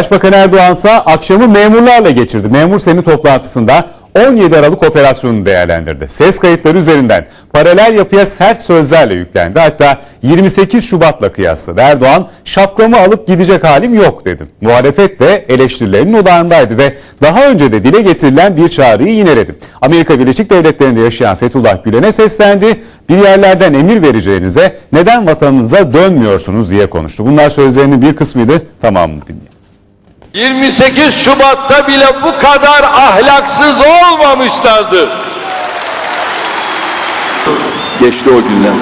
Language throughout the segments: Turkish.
Başbakan Erdoğan ise akşamı memurlarla geçirdi. Memur Seni toplantısında 17 Aralık operasyonunu değerlendirdi. Ses kayıtları üzerinden paralel yapıya sert sözlerle yüklendi. Hatta 28 Şubat'la kıyasladı. Erdoğan şapkamı alıp gidecek halim yok dedi. Muhalefet de eleştirilerinin odağındaydı ve daha önce de dile getirilen bir çağrıyı yineledi. Amerika Birleşik Devletleri'nde yaşayan Fethullah Gülen'e seslendi. Bir yerlerden emir vereceğinize neden vatanınıza dönmüyorsunuz diye konuştu. Bunlar sözlerinin bir kısmıydı. Tamamını dinleyin. 28 Şubat'ta bile bu kadar ahlaksız olmamışlardı. Geçti o günler.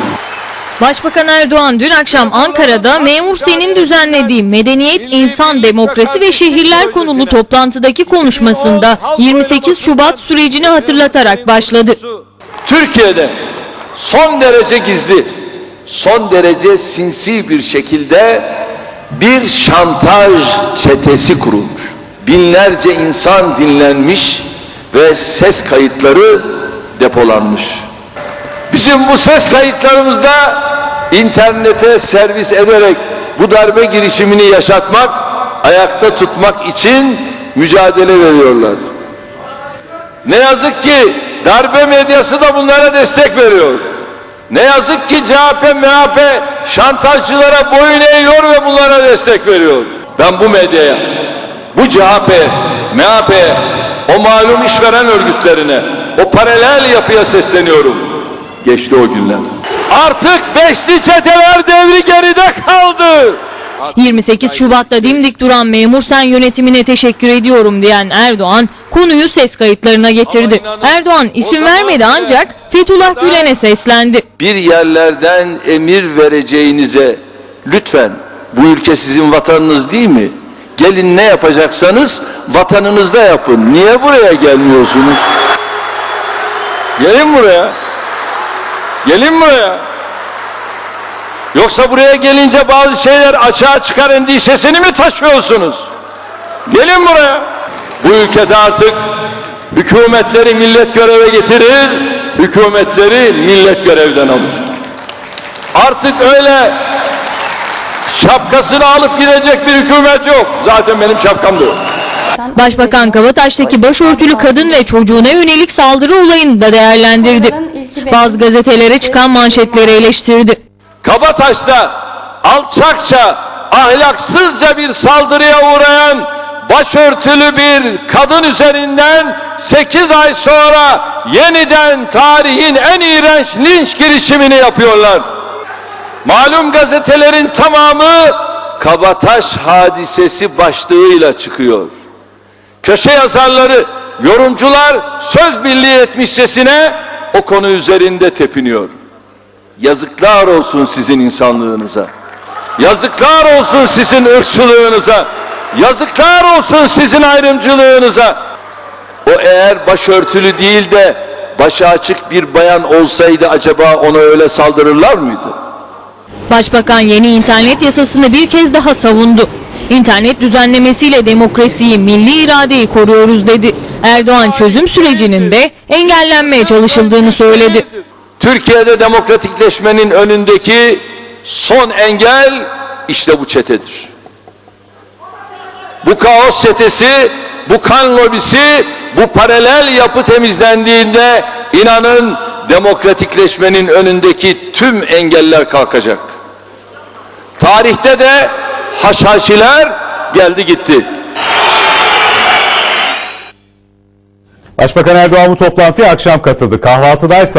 Başbakan Erdoğan dün akşam Ankara'da Memur Sen'in düzenlediği Medeniyet, İnsan, Demokrasi ve Şehirler konulu toplantıdaki konuşmasında 28 Şubat sürecini hatırlatarak başladı. Türkiye'de son derece gizli, son derece sinsi bir şekilde bir şantaj çetesi kurulmuş. Binlerce insan dinlenmiş ve ses kayıtları depolanmış. Bizim bu ses kayıtlarımızda internete servis ederek bu darbe girişimini yaşatmak, ayakta tutmak için mücadele veriyorlar. Ne yazık ki darbe medyası da bunlara destek veriyor. Ne yazık ki CHP, MHP şantajcılara boyun eğiyor ve bunlara destek veriyor. Ben bu medyaya, bu CHP, MHP, o malum işveren örgütlerine, o paralel yapıya sesleniyorum. Geçti o günler. Artık beşli çeteler devri geride kaldı. 28 Şubat'ta dimdik duran Memur Sen yönetimine teşekkür ediyorum diyen Erdoğan konuyu ses kayıtlarına getirdi. Erdoğan isim vermedi ancak Fethullah Gülen'e seslendi. bir yerlerden emir vereceğinize lütfen bu ülke sizin vatanınız değil mi? Gelin ne yapacaksanız vatanınızda yapın. Niye buraya gelmiyorsunuz? Gelin buraya. Gelin buraya. Yoksa buraya gelince bazı şeyler açığa çıkar endişesini mi taşıyorsunuz? Gelin buraya. Bu ülkede artık hükümetleri millet göreve getirir, hükümetleri millet görevden alır. Artık öyle şapkasını alıp gidecek bir hükümet yok. Zaten benim şapkam da yok. Başbakan Kavataş'taki başörtülü kadın ve çocuğuna yönelik saldırı olayını da değerlendirdi. Bazı gazetelere çıkan manşetleri eleştirdi. Kabataş'ta alçakça, ahlaksızca bir saldırıya uğrayan başörtülü bir kadın üzerinden 8 ay sonra yeniden tarihin en iğrenç linç girişimini yapıyorlar. Malum gazetelerin tamamı Kabataş hadisesi başlığıyla çıkıyor. Köşe yazarları, yorumcular söz birliği etmişçesine o konu üzerinde tepiniyor. Yazıklar olsun sizin insanlığınıza. Yazıklar olsun sizin ırkçılığınıza. Yazıklar olsun sizin ayrımcılığınıza. O eğer başörtülü değil de başı açık bir bayan olsaydı acaba ona öyle saldırırlar mıydı? Başbakan yeni internet yasasını bir kez daha savundu. İnternet düzenlemesiyle demokrasiyi, milli iradeyi koruyoruz dedi. Erdoğan çözüm sürecinin de engellenmeye çalışıldığını söyledi. Türkiye'de demokratikleşmenin önündeki son engel işte bu çetedir. Bu kaos çetesi, bu kan lobisi, bu paralel yapı temizlendiğinde inanın demokratikleşmenin önündeki tüm engeller kalkacak. Tarihte de haşhaşiler geldi gitti. Başbakan Erdoğan bu toplantıya akşam katıldı. Kahvaltıdaysa